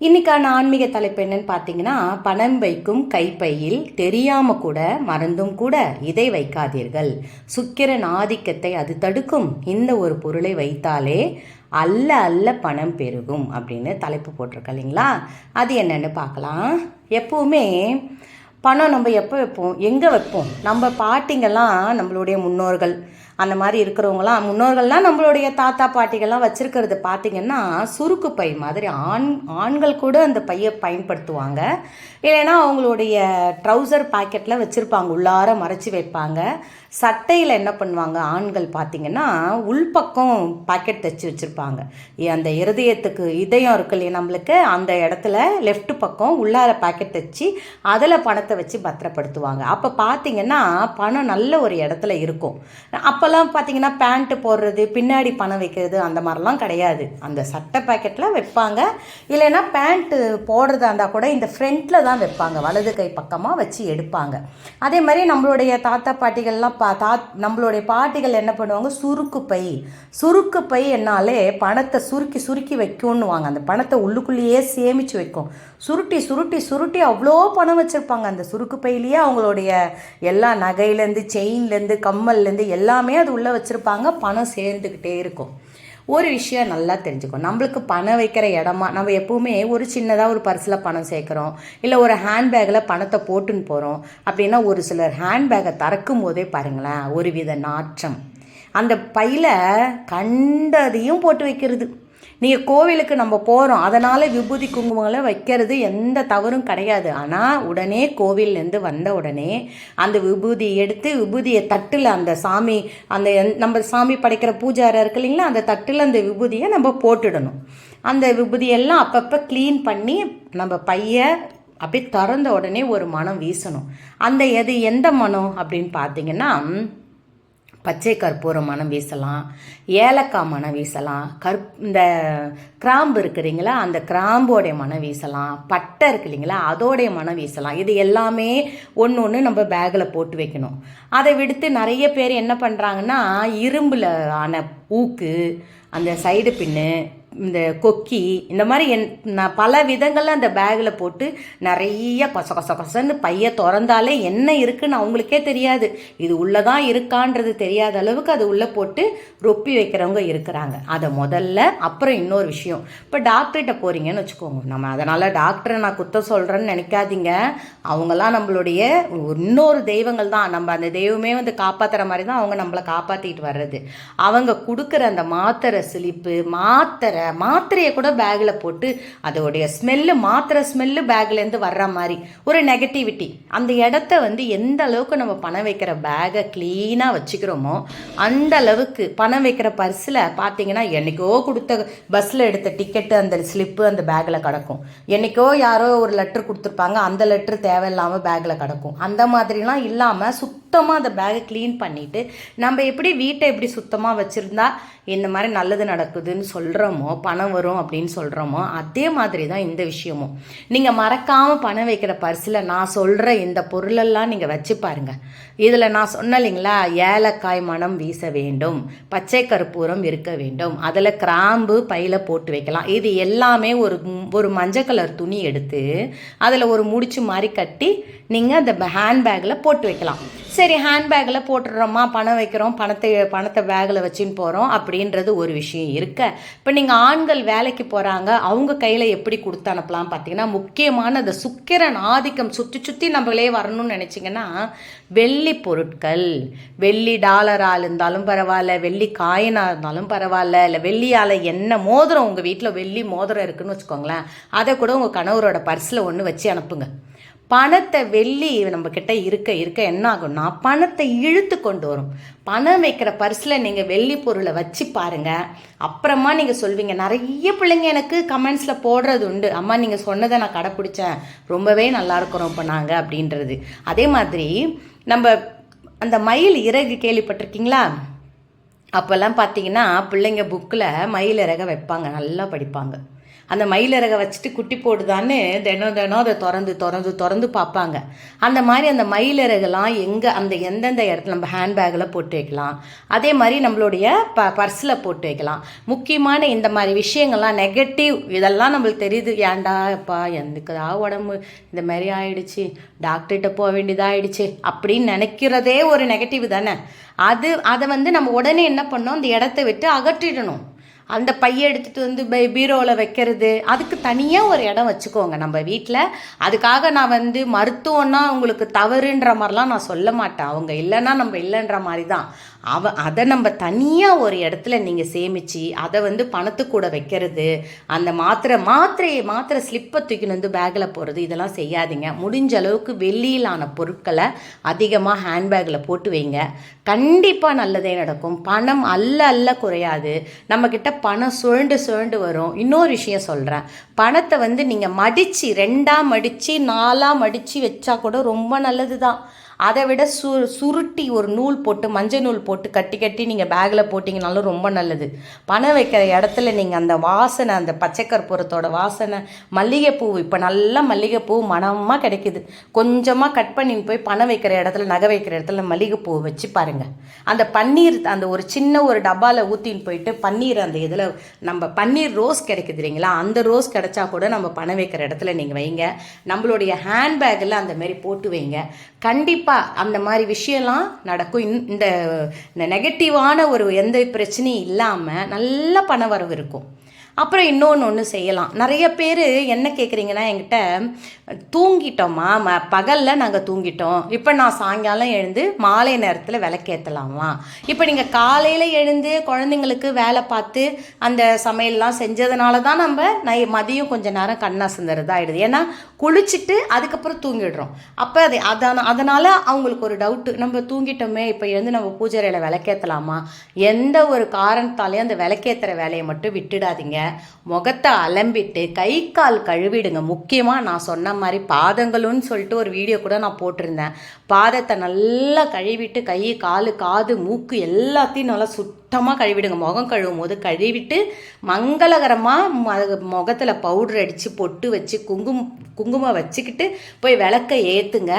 இன்னைக்கான ஆன்மீக தலைப்பு என்னன்னு பார்த்தீங்கன்னா பணம் வைக்கும் கைப்பையில் தெரியாம கூட மறந்தும் கூட இதை வைக்காதீர்கள். சுக்கிரன் ஆதிக்கத்தை அது தடுக்கும். இந்த ஒரு பொருளை வைத்தாலே அல்ல அல்ல பணம் பெருகும் அப்படின்னு தலைப்பு போட்டிருக்க இல்லைங்களா? அது என்னென்னு பார்க்கலாம். எப்போவுமே பணம் நம்ம எப்போ வைப்போம்? எங்கே வைப்போம்? நம்ம பாட்டிங்கெல்லாம் நம்மளுடைய முன்னோர்கள் அந்த மாதிரி இருக்கிறவங்களாம் முன்னோர்கள்லாம் நம்மளுடைய தாத்தா பாட்டிகள்லாம் வச்சுருக்கிறது பார்த்திங்கன்னா சுருக்கு பை மாதிரி ஆண் ஆண்கள் கூட அந்த பையை பயன்படுத்துவாங்க. இல்லைன்னா அவங்களுடைய ட்ரௌசர் பாக்கெட்டில் வச்சுருப்பாங்க உள்ளார மறைச்சி வைப்பாங்க. சட்டையில் என்ன பண்ணுவாங்க ஆண்கள் பார்த்தீங்கன்னா உள்பக்கம் பாக்கெட் தைச்சி வச்சுருப்பாங்க. அந்த இருதயத்துக்கு இதயம் இருக்கு இல்லையா நம்மளுக்கு? அந்த இடத்துல லெஃப்ட் பக்கம் உள்ளார பாக்கெட் தைச்சி அதில் பணத்தை வச்சு பத்திரப்படுத்துவாங்க. அப்போ பார்த்தீங்கன்னா பணம் நல்ல ஒரு இடத்துல இருக்கும். அப்போல்லாம் பார்த்தீங்கன்னா பேண்ட்டு போடுறது பின்னாடி பணம் வைக்கிறது அந்த மாதிரிலாம் கிடையாது. அந்த சட்டை பாக்கெட்டில் வைப்பாங்க. இல்லைன்னா பேண்ட்டு போடுறதா இருந்தால் கூட இந்த ஃப்ரண்ட்டில் தான் வைப்பாங்க. வலது கை பக்கமாக வச்சு எடுப்பாங்க. அதே மாதிரி நம்மளுடைய தாத்தா பாட்டிகள்லாம் பா தா நம்மளுடைய பாட்டிகள் என்ன பண்ணுவாங்க? சுருக்கு பை. சுருக்கு பை என்னாலே பணத்தை சுருக்கி சுருக்கி வைக்கும்னுவாங்க. அந்த பணத்தை உள்ளுக்குள்ளேயே சேமித்து வைக்கும். சுருட்டி சுருட்டி சுருட்டி அவ்வளோ பணம் வச்சுருப்பாங்க. அந்த சுருக்கு பையிலேயே அவங்களுடைய எல்லா நகையிலேருந்து செயின்லேருந்து கம்மல்லேருந்து எல்லாமே அது உள்ளே வச்சுருப்பாங்க. பணம் சேர்ந்துக்கிட்டே இருக்கும். ஒரு விஷயம் நல்லா தெரிஞ்சுக்கணும் நம்மளுக்கு பணம் வைக்கிற இடமா நம்ம எப்பவுமே ஒரு சின்னதாக ஒரு பர்ஸில் பணம் சேர்க்குறோம். இல்லை ஒரு ஹேண்ட்பேக்கில் பணத்தை போட்டுன்னு போகிறோம் அப்படின்னா ஒரு சிலர் ஹேண்ட்பேக்கை திறக்கும் போதே பாருங்களேன் ஒரு வித நாற்றம். அந்த பையில் கண்டதையும் போட்டு வைக்கிறது. நீங்கள் கோவிலுக்கு நம்ம போகிறோம் அதனால் விபூதி குங்குமங்களை வைக்கிறது எந்த தவறும் கிடையாது. ஆனால் உடனே கோவில்லேருந்து வந்த உடனே அந்த விபூதி எடுத்து விபூதியை தட்டில் அந்த சாமி அந்த நம்ம சாமி படைக்கிற பூஜாரை இருக்கு இல்லைங்களா அந்த தட்டில் அந்த விபூதியை நம்ம போட்டுடணும். அந்த விபூதியெல்லாம் அப்பப்போ க்ளீன் பண்ணி நம்ம பைய அப்படியே திறந்த உடனே ஒரு மனம் வீசணும். அந்த எது எந்த மனம் அப்படின்னு பார்த்தீங்கன்னா பச்சை கற்பூரம் மனம் வீசலாம் ஏலக்காய் மனம் வீசலாம் கற் இந்த கிராம்பு இருக்கிறீங்களா அந்த கிராம்போடைய மனம் வீசலாம் பட்டை இருக்கு இல்லைங்களா அதோடைய மனம் வீசலாம். இது எல்லாமே ஒன்று ஒன்று நம்ம பேக்கில் போட்டு வைக்கணும். அதை விடுத்து நிறைய பேர் என்ன பண்ணுறாங்கன்னா இரும்பில் ஆன ஊக்கு அந்த சைடு பின்னு இந்த கொக்கி இந்த மாதிரி என் நான் பல விதங்களில் அந்த பேக்கில் போட்டு நிறைய கொச கொச கொசன்னு பைய திறந்தாலே என்ன இருக்குன்னு அவங்களுக்கே தெரியாது. இது உள்ளே தான் இருக்கான்றது தெரியாத அளவுக்கு அது உள்ளே போட்டு ரொப்பி வைக்கிறவங்க இருக்கிறாங்க. அதை முதல்ல அப்புறம் இன்னொரு விஷயம். இப்போ டாக்டர்கிட்ட போகிறீங்கன்னு வச்சுக்கோங்க. நம்ம அதனால் டாக்டரை நான் குத்தம் சொல்கிறேன்னு நினைக்காதீங்க. அவங்களாம் நம்மளுடைய இன்னொரு தெய்வங்கள் தான். நம்ம அந்த தெய்வமே வந்து காப்பாற்றுற மாதிரி தான் அவங்க நம்மளை காப்பாற்றிட்டு வர்றது. அவங்க கொடுக்குற அந்த மாத்திரை சிலிப்பு மாத்திரை மாத்திரையை கூட பேக்கில் போட்டு அதோடைய ஸ்மெல்லு மாத்திரை ஸ்மெல்லு பேக்லேருந்து வர்ற மாதிரி ஒரு நெகட்டிவிட்டி அந்த இடத்த வந்து எந்த அளவுக்கு நம்ம பணம் வைக்கிற பேகை க்ளீனாக வச்சுக்கிறோமோ அந்த அளவுக்கு பணம் வைக்கிற பர்ஸில் பார்த்தீங்கன்னா என்றைக்கோ கொடுத்த பஸ்ஸில் எடுத்த டிக்கெட்டு அந்த ஸ்லிப்பு அந்த பேக்கில் கிடக்கும். என்றைக்கோ யாரோ ஒரு லெட்ரு கொடுத்துருப்பாங்க அந்த லெட்ரு தேவையில்லாமல் பேக்கில் கிடக்கும். அந்த மாதிரிலாம் இல்லாமல் சுத்தமாக அந்த பேக்கை க்ளீன் பண்ணிவிட்டு நம்ம எப்படி வீட்டை எப்படி சுத்தமாக வச்சுருந்தா இந்த மாதிரி நல்லது நடக்குதுன்னு சொல்கிறோமோ பணம் வரும் அப்படின்னு சொல்கிறோமோ அதே மாதிரி தான் இந்த விஷயமும். நீங்கள் மறக்காமல் பணம் வைக்கிற பர்ஸில் நான் சொல்கிற இந்த பொருளெல்லாம் நீங்கள் வச்சு பாருங்கள் இதில் நான் சொன்ன இல்லைங்களா ஏலக்காய் மனம் வீச வேண்டும் பச்சை கற்பூரம் இருக்க வேண்டும் அதில் கிராம்பு பையில் போட்டு வைக்கலாம். இது எல்லாமே ஒரு ஒரு மஞ்சள் கலர் துணி எடுத்து அதில் ஒரு முடிச்சு மாதிரி கட்டி நீங்கள் அந்த ஹேண்ட்பேக்கில் போட்டு வைக்கலாம். சரி சரி ஹேண்ட்பேக்கில் போட்டுடுறோமா? பணம் வைக்கிறோம். பணத்தை பணத்தை பேக்கில் வச்சுன்னு போகிறோம் அப்படின்றது ஒரு விஷயம் இருக்க. இப்போ நீங்கள் ஆண்கள் வேலைக்கு போகிறாங்க அவங்க கையில் எப்படி கொடுத்து அனுப்பலாம் பார்த்தீங்கன்னா முக்கியமான அந்த சுக்கிரன் ஆதிக்கம் சுற்றி சுற்றி நம்மளே வரணும்னு நினச்சிங்கன்னா வெள்ளி பொருட்கள் வெள்ளி டாலராக இருந்தாலும் பரவாயில்ல வெள்ளி காயினாக இருந்தாலும் பரவாயில்ல இல்லை வெள்ளியால் என்ன மோதிரம் உங்கள் வீட்டில் வெள்ளி மோதிரம் இருக்குன்னு வச்சுக்கோங்களேன் அதை கூட உங்கள் கணவரோட பர்ஸில் ஒன்று வச்சு அனுப்புங்க. பணத்தை வெள்ளி நம்ம கிட்ட இருக்க இருக்க என்ன ஆகும்னா பணத்தை இழுத்து கொண்டு வரும். பணம் வைக்கிற பர்ஸில் நீங்கள் வெள்ளி பொருளை வச்சு பாருங்க. அப்புறமா நீங்கள் சொல்வீங்க நிறைய பிள்ளைங்க எனக்கு கமெண்ட்ஸில் போடுறது உண்டு. அம்மா நீங்கள் சொன்னதை நான் கடைப்பிடிச்சேன். ரொம்பவே நல்லா இருக்கிறோம் இப்போ நாங்கள் அப்படின்றது. அதே மாதிரி நம்ம அந்த மயில் இறகு கேள்விப்பட்டிருக்கீங்களா? அப்போல்லாம் பார்த்தீங்கன்னா பிள்ளைங்க புக்கில் மயில் இறக வைப்பாங்க நல்லா படிப்பாங்க. அந்த மயிலிறகை வச்சுட்டு குட்டி போடுதான்னு தினம் தினம் அதை திறந்து திறந்து திறந்து பார்ப்பாங்க. அந்த மாதிரி அந்த மயிலிறகுலாம் எங்கே அந்த எந்தெந்த இடத்துல நம்ம ஹேண்ட்பேக்கில் போட்டு வைக்கலாம். அதே மாதிரி நம்மளுடைய ப பர்ஸில் போட்டு வைக்கலாம். முக்கியமான இந்த மாதிரி விஷயங்கள்லாம் நெகட்டிவ் இதெல்லாம் நம்மளுக்கு தெரியுது. ஏன்டா அப்பா எந்துக்குதா உடம்பு இந்த மாதிரி ஆயிடுச்சு? டாக்டர்கிட்ட போக வேண்டியதாகிடுச்சு அப்படின்னு நினைக்கிறதே ஒரு நெகட்டிவ் தானே? அது அதை வந்து நம்ம உடனே என்ன பண்ணோம் அந்த இடத்த விட்டு அகற்றிடணும். அந்த பையை எடுத்துகிட்டு வந்து பை பீரோவில் வைக்கிறது. அதுக்கு தனியாக ஒரு இடம் வச்சுக்கோங்க. நம்ம வீட்டில் அதுக்காக நான் வந்து மருத்துவம்னா உங்களுக்கு தவறுன்ற மாதிரிலாம் நான் சொல்ல மாட்டேன். அவங்க இல்லைன்னா நம்ம இல்லைன்ற மாதிரி தான் அவ அதை நம்ம தனியாக ஒரு இடத்துல நீங்கள் சேமித்து அதை வந்து பணத்து கூட வைக்கிறது அந்த மாத்திரை மாத்திரையை மாத்திரை ஸ்லிப்பை தூக்கின்னு வந்து பேக்கில் போகிறது இதெல்லாம் செய்யாதீங்க. முடிஞ்ச அளவுக்கு வெள்ளியிலான பொருட்களை அதிகமாக ஹேண்ட்பேக்கில் போட்டு வைங்க. கண்டிப்பாக நல்லதே நடக்கும். பணம் அல்ல அல்ல குறையாது. நம்மக்கிட்ட பணம் சுழண்டு சுழண்டு வரும். இன்னொரு விஷயம் சொல்கிறேன் பணத்தை வந்து நீங்கள் மடித்து ரெண்டாக மடித்து நாலாக மடித்து வச்சா கூட ரொம்ப நல்லது தான் அதை விட சு சுருட்டி ஒரு நூல் போட்டு மஞ்சள் நூல் போட்டு கட்டி கட்டி நீங்கள் பேக்கில் போட்டிங்கனாலும் ரொம்ப நல்லது. பணம் வைக்கிற இடத்துல நீங்கள் அந்த வாசனை அந்த பச்சை கற்பூரத்தோட வாசனை மல்லிகைப்பூ இப்போ நல்லா மல்லிகைப்பூ மனமாக கிடைக்குது. கொஞ்சமாக கட் பண்ணி போய் பணம் வைக்கிற இடத்துல நகை வைக்கிற இடத்துல மல்லிகைப்பூ வச்சு பாருங்கள் அந்த பன்னீர் அந்த ஒரு சின்ன ஒரு டப்பாவில் ஊற்றின்னு போயிட்டு பன்னீர் அந்த இதில் நம்ம பன்னீர் ரோஸ் கிடைக்குது இல்லைங்களா? அந்த ரோஸ் கிடைச்சா கூட நம்ம பணம் வைக்கிற இடத்துல நீங்கள் வைங்க. நம்மளுடைய ஹேண்ட்பேக்கில் அந்த மாதிரி போட்டு வைங்க. கண்டிப்பாக அந்த மாதிரி விஷயம்லாம் நடக்கும். இந்த இந்த நெகட்டிவான ஒரு எந்த பிரச்சனையும் இல்லாமல் நல்ல பண வரவு இருக்கும். அப்புறம் இன்னொன்று ஒன்று செய்யலாம். நிறைய பேர் என்ன கேட்குறீங்கன்னா என்கிட்ட தூங்கிட்டோமா? ம பகலில் நாங்கள் தூங்கிட்டோம். இப்போ நான் சாயங்காலம் எழுந்து மாலை நேரத்தில் விளக்கேற்றலாமா இப்போ நீங்கள் காலையில் எழுந்து குழந்தைங்களுக்கு வேலை பார்த்து அந்த சமையல்லாம் செஞ்சதுனால தான் நம்ம நை மதியம் கொஞ்சம் நேரம் கண்ணா சுந்தரதா ஆகிடுது ஏன்னா குளிச்சுட்டு அதுக்கப்புறம் தூங்கிடுறோம். அப்போ அது அதான அதனால் அவங்களுக்கு ஒரு டவுட்டு நம்ம தூங்கிட்டோமே இப்போ எழுந்து நம்ம பூஜைறையில் விளக்கேற்றலாமா எந்த ஒரு காரணத்தாலையும் அந்த விளக்கேற்றுற வேலையை மட்டும் விட்டுடாதீங்க. முகத்தை அலம்பிட்டு கை கால் கழுவிடுங்க. முக்கியமாக நான் சொன்ன மாதிரி பாதங்களுன்னு சொல்லிட்டு ஒரு வீடியோ கூட நான் போட்டிருந்தேன். பாதத்தை நல்லா கழுவிட்டு கை காலு காது மூக்கு எல்லாத்தையும் நல்லா சுத்தமாக கழுவிடுங்க. முகம் கழுவும் போது கழுவிட்டு மங்களகரமாக முகத்தில் பவுடர் அடித்து பொட்டு வச்சு குங்குமம் குங்குமம் வச்சுக்கிட்டு போய் விளக்க ஏற்றுங்க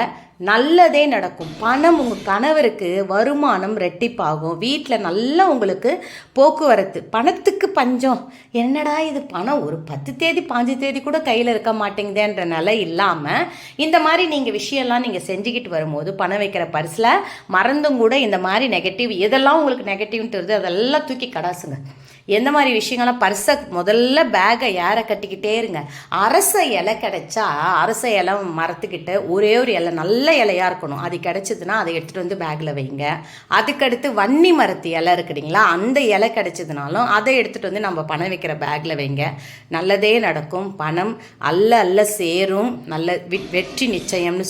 நல்லதே நடக்கும். பணம் உங்கள் கணவருக்கு வருமானம் ரெட்டிப்பாகும். வீட்டில் நல்லா உங்களுக்கு போக்குவரத்து. பணத்துக்கு பஞ்சம். என்னடா இது பணம்? ஒரு பத்து தேதி பாஞ்சு தேதி கூட கையில் இருக்க மாட்டேங்குதேன்ற நிலை இல்லாமல் இந்த மாதிரி நீங்கள் விஷயம்லாம் நீங்கள் செஞ்சுக்கிட்டு வரும்போது பணம் வைக்கிற பரிசில் மறந்தும் கூட இந்த மாதிரி நெகட்டிவ் எதெல்லாம் உங்களுக்கு நெகட்டிவ்ன்றது தெரியுது அதெல்லாம் தூக்கி கடாசுங்க. எந்த மாதிரி விஷயங்கள்லாம் பர்ஸை முதல்ல பேகை ஏற கட்டிக்கிட்டே இருங்க. அரச இலை கிடைச்சா அரச இலை மரத்துக்கிட்ட ஒரே ஒரு இலை நல்ல இலையாக இருக்கணும். அது கிடைச்சதுன்னா அதை எடுத்துகிட்டு வந்து பேக்கில் வைங்க. அதுக்கடுத்து வன்னி மரத்து இலை இருக்குதுங்களா அந்த இலை கிடைச்சதுனாலும் அதை எடுத்துகிட்டு வந்து நம்ம பணம் வைக்கிற பேக்கில் வைங்க. நல்லதே நடக்கும். பணம் அல்ல அல்ல சேரும். நல்ல வெற்றி நிச்சயம்னு